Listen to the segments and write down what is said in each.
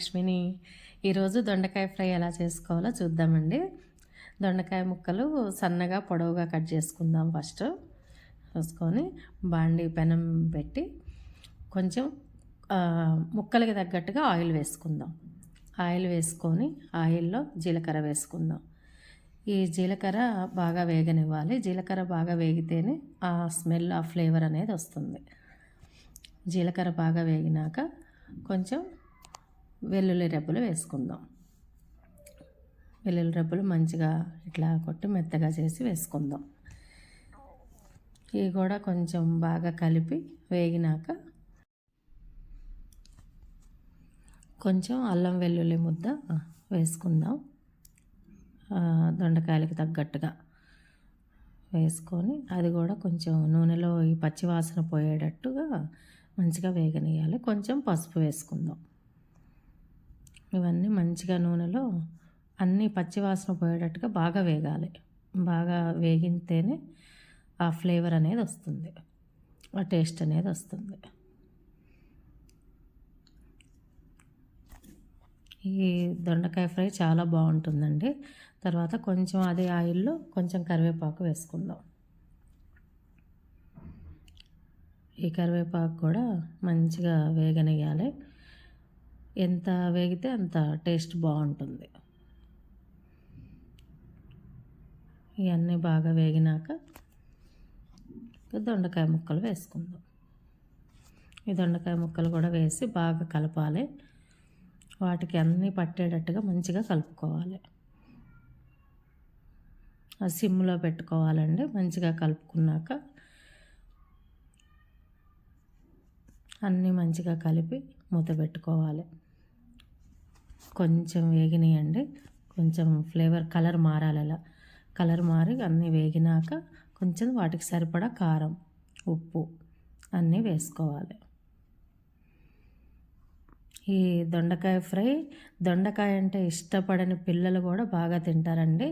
లక్ష్మిని ఈరోజు దొండకాయ ఫ్రై ఎలా చేసుకోవాలో చూద్దామండి. దొండకాయ ముక్కలు సన్నగా పొడవుగా కట్ చేసుకుందాం ఫస్ట్. చూసుకొని బాండి పెనం పెట్టి కొంచెం ముక్కలకి తగ్గట్టుగా ఆయిల్ వేసుకుందాం. ఆయిల్ వేసుకొని ఆయిల్లో జీలకర్ర వేసుకుందాం. ఈ జీలకర్ర బాగా వేగనివ్వాలి. జీలకర్ర బాగా వేగితేనే ఆ స్మెల్ ఆ ఫ్లేవర్ అనేది వస్తుంది. జీలకర్ర బాగా వేగినాక కొంచెం వెల్లుల్లి రెబ్బలు వేసుకుందాం. వెల్లుల్లి రెబ్బలు మంచిగా ఇట్లా కొట్టి మెత్తగా చేసి వేసుకుందాం. ఇవి కూడా కొంచెం బాగా కలిపి వేగినాక కొంచెం అల్లం వెల్లుల్లి ముద్ద వేసుకుందాం. దొండకాయలకి తగ్గట్టుగా వేసుకొని అది కూడా కొంచెం నూనెలో ఈ పచ్చివాసన పోయేటట్టుగా మంచిగా వేగనీయాలి కొంచెం పసుపు వేసుకుందాం. ఇవన్నీ మంచిగా నూనెలో అన్నీ పచ్చివాసన పోయేటట్టుగా బాగా వేగాలి. బాగా వేగితేనే ఆ ఫ్లేవర్ అనేది వస్తుంది. ఆ టేస్ట్ అనేది వస్తుంది. ఈ దొండకాయ ఫ్రై చాలా బాగుంటుందండి. తర్వాత కొంచెం అదే ఆయిల్లో కొంచెం కరివేపాకు వేసుకుందాం. ఈ కరివేపాకు కూడా మంచిగా వేగనియాలి ఎంత వేగితే అంత టేస్ట్ బాగుంటుంది. ఇవన్నీ బాగా వేగినాక దొండకాయ ముక్కలు వేసుకుందాం. ఈ దొండకాయ ముక్కలు కూడా వేసి బాగా కలపాలి. వాటికి అన్నీ పట్టేటట్టుగా మంచిగా కలుపుకోవాలి. ఆ సిమ్లో పెట్టుకోవాలండి. మంచిగా కలుపుకున్నాక అన్నీ మంచిగా కలిపి మూత పెట్టుకోవాలి. కొంచెం వేగినాయండి. కొంచెం ఫ్లేవర్ కలర్ మారాలి అలా. కలర్ మారి అన్నీ వేగినాక కొంచెం వాటికి సరిపడా కారం ఉప్పు అన్నీ వేసుకోవాలి. ఈ దొండకాయ ఫ్రై. దొండకాయ అంటే ఇష్టపడని పిల్లలు కూడా బాగా తింటారండి.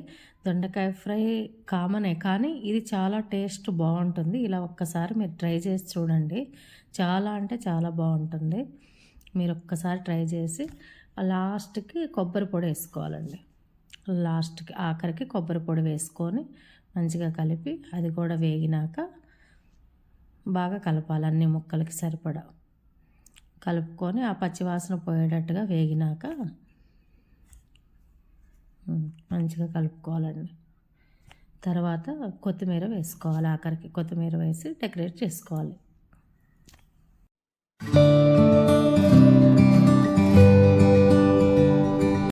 దొండకాయ ఫ్రై కామనే కానీ ఇది చాలా టేస్ట్ బాగుంటుంది. ఇలా ఒక్కసారి మీరు ట్రై చేసి చూడండి. చాలా అంటే చాలా బాగుంటుంది. మీరు ఒక్కసారి ట్రై చేసి లాస్ట్కి కొబ్బరి పొడి వేసుకోవాలండి. లాస్ట్కి ఆఖరికి కొబ్బరి పొడి వేసుకొని మంచిగా కలిపి అది కూడా వేగినాక బాగా కలపాలి. అన్ని ముక్కలకి సరిపడా కలుపుకొని ఆ పచ్చివాసన పోయేటట్టుగా వేగినాక మంచిగా కలుపుకోవాలండి. తర్వాత కొత్తిమీర వేసుకోవాలి ఆఖరికి కొత్తిమీర వేసి డెకరేట్ చేసుకోవాలి.